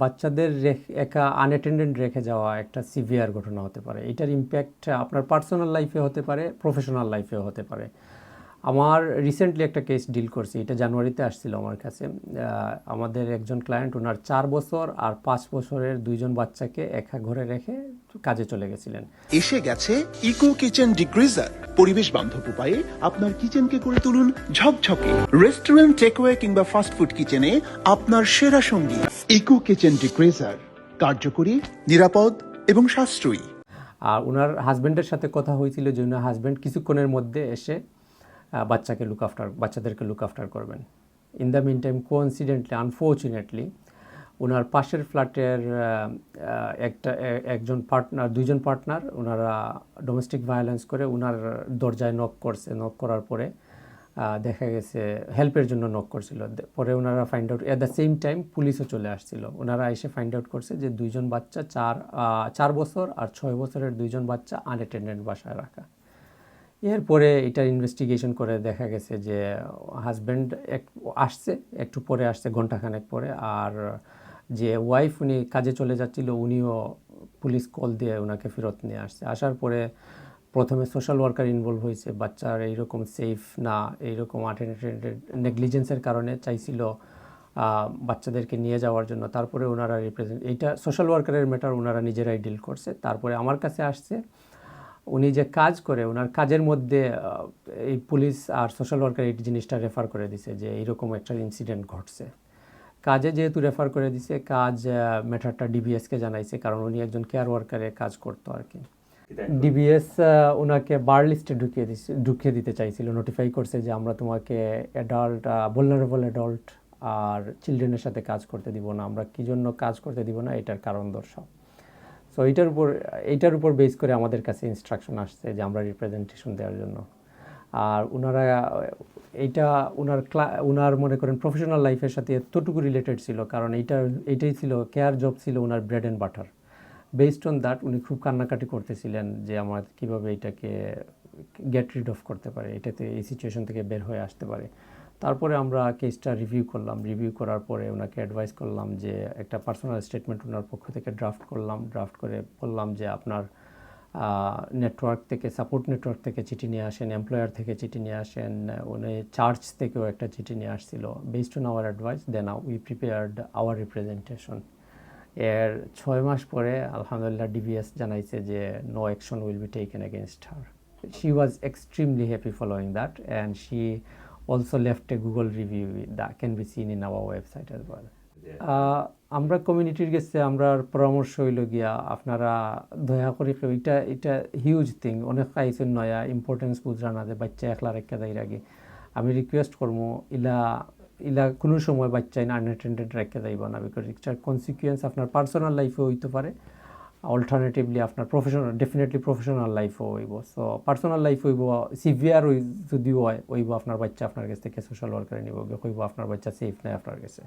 বাচ্চাদের একা আনঅ্যাটেন্ডেন্ট রেখে যাওয়া একটা সিভিয়ার ঘটনা হতে পারে। এটার ইম্প্যাক্ট আপনার পার্সোনাল লাইফে হতে পারে প্রফেশনাল লাইফেও হতে পারে। আমার রিসেন্টলি একটা কেস ডিল করছি, এটা জানুয়ারিতে আসছিল আমার কাছে। আমাদের একজন ক্লায়েন্ট ওনার চার বছর আর পাঁচ বছরের দুইজন বাচ্চাকে একা ঘরে রেখে কাজে চলে গেছিলেন। এসে গেছে ইকো কিচেন ডিগ্রিজার পরিবেশ বান্ধব উপায়ে আপনার কিচেনকে করে তুলুন ঝকঝকে। রেস্টুরেন্ট টেকওয়ে কিংবা ফাস্টফুড কিচেনে আপনার সেরা সঙ্গী ইকো কিচেন ডিগ্রিজার কার্যকরী নিরাপদ এবং সাশ্রয়ী। আর ওনার হাজব্যান্ডের সাথে কথা হয়েছিল যে ওনার হাজব্যান্ড কিছুক্ষণের মধ্যে এসে বাচ্চাকে লুক আফটার বাচ্চাদেরকে লুক আফটার করবেন। In the mean time coincidentally unfortunately ওনার পাশের ফ্ল্যাটের একটা একজন পার্টনার, দুইজন পার্টনার ওনারা ডোমেস্টিক ভায়োলেন্স করে ওনার দরজায় নক করছে নক করার পরে দেখা গেছে হেল্পের জন্য নক করছিল। পরে ওনারা find out at the same time পুলিশও চলে আসছিল। ওনারা এসে ফাইন্ড আউট করছে যে দুইজন বাচ্চা চার চার বছর আর ছয় বছরের দুইজন বাচ্চা আনঅ্যাটেন্ডেন্ট বাসায় রাখা। এরপরে এটার ইনভেস্টিগেশন করে দেখা গেছে যে হাজব্যান্ড এক, আসছে, একটু পরে আসছে ঘন্টাখানেক পরে, আর যে ওয়াইফ উনি কাজে চলে যাচ্ছিল, উনিও পুলিশ কল দিয়ে ওনাকে ফেরত নিয়ে আসছে। আসার পরে প্রথমে সোশ্যাল ওয়ার্কার ইনভলভ হয়েছে, বাচ্চার এইরকম সেফ না, এইরকম আটেন্ডেন্টের নেগলিজেন্সের কারণে চাইছিল বাচ্চাদেরকে নিয়ে যাওয়ার জন্য। তারপরে ওনারা রিপ্রেজেন্ট এইটা সোশ্যাল ওয়ার্কারের ম্যাটার ওনারা নিজেরাই ডিল করছে। তারপরে আমার কাছে আসছে, উনি যে কাজ করে ওনার কাজের মধ্যে এই পুলিশ আর সোশ্যাল ওয়ার্কার এই জিনিসটা রেফার করে দিছে যে এইরকম একটা ইনসিডেন্ট ঘটছে। কাজে যেহেতু রেফার করে দিছে, কাজ ম্যাটারটা ডিবিএসকে জানাইছে, কারণ উনি একজন কেয়ার ওয়ার্কারে কাজ করতো আর কি। ডিবিএস ওনাকে বার লিস্টে ঢুকিয়ে দিচ্ছে ঢুকিয়ে দিতে চাইছিল নোটিফাই করছে যে আমরা তোমাকে অ্যাডাল্ট ভুলনারেবল অ্যাডাল্ট আর চিলড্রেনের সাথে কাজ করতে দিব না, আমরা কী জন্য কাজ করতে দিব না, এটার কারণ দর্শক। সো এইটার উপর এইটার উপর বেস করে আমাদের কাছে ইনস্ট্রাকশন আসছে যে আমরা রিপ্রেজেন্টেশন দেওয়ার জন্য। আর ওনারা এইটা ওনার ওনার মনে করেন প্রফেশনাল লাইফের সাথে এতটুকু রিলেটেড ছিল, কারণ এইটা, এইটাই ছিল কেয়ার জব ছিল ওনার bread and butter based on that উনি খুব কান্নাকাটি করতেছিলেন যে আমার কীভাবে এটাকে গেট রিড অফ করতে পারে, এটাতে এই সিচুয়েশন থেকে বের হয়ে আসতে পারে। তারপরে আমরা কেসটা রিভিউ করলাম। রিভিউ করার পরে ওনাকে অ্যাডভাইস করলাম যে একটা পার্সোনাল স্টেটমেন্ট ওনার পক্ষ থেকে ড্রাফট করলাম। ড্রাফট করে বললাম যে আপনার নেটওয়ার্ক থেকে সাপোর্ট নেটওয়ার্ক থেকে চিঠি নিয়ে আসেন এমপ্লয়ার থেকে চিঠি নিয়ে আসেন উনি চার্চ থেকেও একটা চিঠি নিয়ে আসছিল based on our advice then we prepared our representation এর ছয় মাস পরে আলহামদুলিল্লাহ ডিবিএস জানাইছে যে no action will be taken against her she was extremely happy following that and she also left a Google review the can be seen in our website as well আমরা কমিউনিটির কাছে আমরা পরামর্শ হইল গিয়া আপনারা দয়া করে এটা এটা হিউজ থিং অনেক আইসেন নয়া ইম্পর্টেন্স বুঝরা না যে বাচ্চা একলা রেখে দেয় আগে। আমি রিকোয়েস্ট করব ইলা ইলা কোনো সময় বাচ্চাই না আনঅ্যাটেন্ডেড রেখে যাইব না বিকজ ইটার কনসিকুয়েন্স আপনার পার্সোনাল লাইফে হইতে পারে। অল্টারনেটিভলি আপনার প্রফেশনাল ডেফিনেটলি প্রফেশনাল লাইফও হইব। সো পার্সোনাল লাইফ হইব সিভিয়ার যদিও হয়, হইব আপনার বাচ্চা আপনার কাছ থেকে সোশ্যাল ওয়ার্কারে নিব, হইব আপনার বাচ্চা সেফ নাই আপনার কাছে।